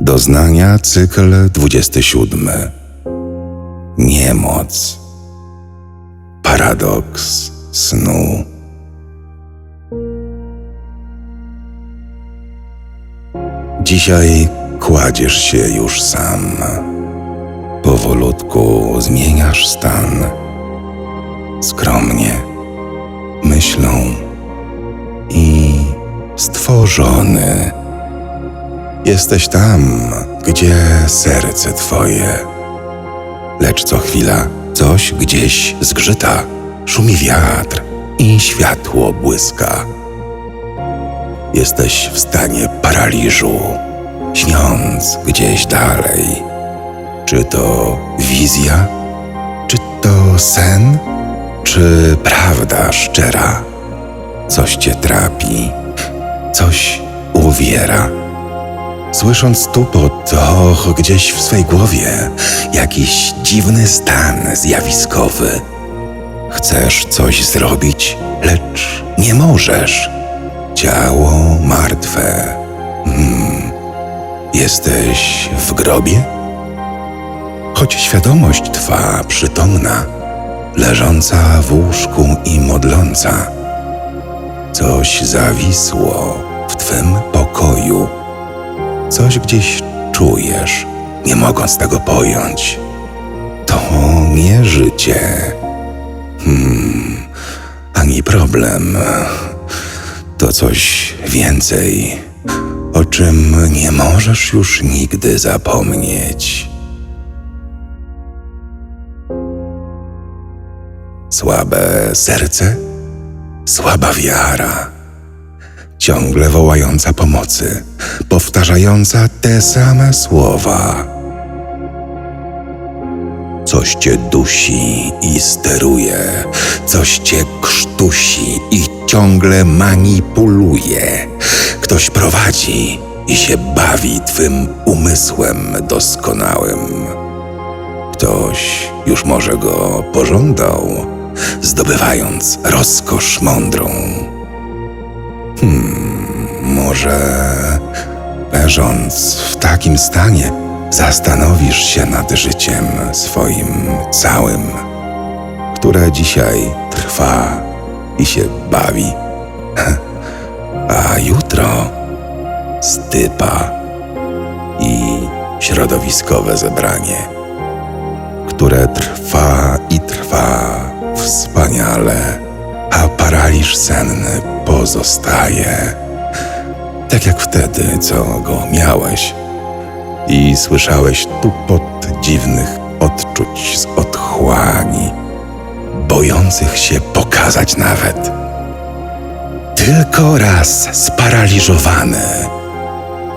Doznania, cykl 27. Niemoc. Paradoks snu. Dzisiaj kładziesz się już sam. Powolutku zmieniasz stan. Skromnie, myślą i stworzony. Jesteś tam, gdzie serce twoje. Lecz co chwila coś gdzieś zgrzyta, szumi wiatr i światło błyska. Jesteś w stanie paraliżu, śniąc gdzieś dalej. Czy to wizja? Czy to sen? Czy prawda szczera? Coś cię trapi, coś uwiera. Słysząc tupot, och, gdzieś w swej głowie jakiś dziwny stan zjawiskowy. Chcesz coś zrobić, lecz nie możesz. Ciało martwe. Hmm. Jesteś w grobie? Choć świadomość twa przytomna, leżąca w łóżku i modląca, coś zawisło w twym pokoju. Coś gdzieś czujesz, nie mogąc tego pojąć. To nie życie. Hmm, ani problem. To coś więcej, o czym nie możesz już nigdy zapomnieć. Słabe serce, słaba wiara ciągle wołająca pomocy, powtarzająca te same słowa. Coś cię dusi i steruje, coś cię krztusi i ciągle manipuluje. Ktoś prowadzi i się bawi twym umysłem doskonałym. Ktoś już może go pożądał, zdobywając rozkosz mądrą. Może leżąc w takim stanie, zastanowisz się nad życiem swoim całym, które dzisiaj trwa i się bawi, a jutro stypa i środowiskowe zebranie, które trwa i trwa wspaniale, paraliż senny pozostaje. Tak jak wtedy, co go miałeś. I słyszałeś tupot dziwnych odczuć z otchłani, bojących się pokazać nawet. Tylko raz sparaliżowany,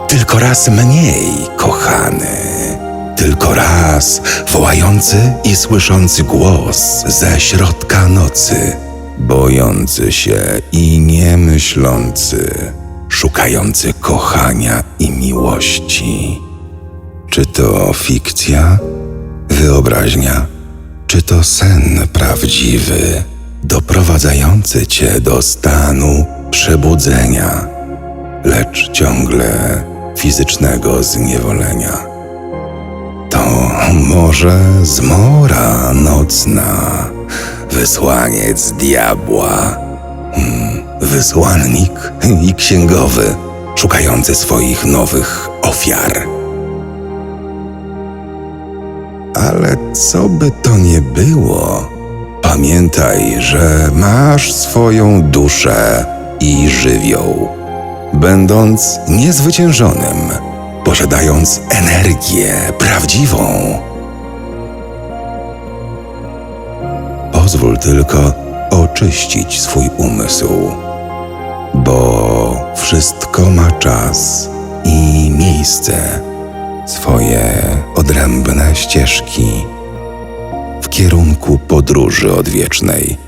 tylko raz mniej kochany, tylko raz wołający i słyszący głos ze środka nocy, bojący się i nie myślący szukający kochania i miłości. Czy to fikcja, wyobraźnia, czy to sen prawdziwy, doprowadzający cię do stanu przebudzenia, lecz ciągle fizycznego zniewolenia? To może zmora nocna, wysłaniec diabła. Hmm wysłannik i księgowy, szukający swoich nowych ofiar. Ale co by to nie było, pamiętaj, że masz swoją duszę i żywioł. Będąc niezwyciężonym, posiadając energię prawdziwą. Pozwól tylko oczyścić swój umysł bo wszystko ma czas i miejsce, swoje odrębne ścieżki w kierunku podróży odwiecznej.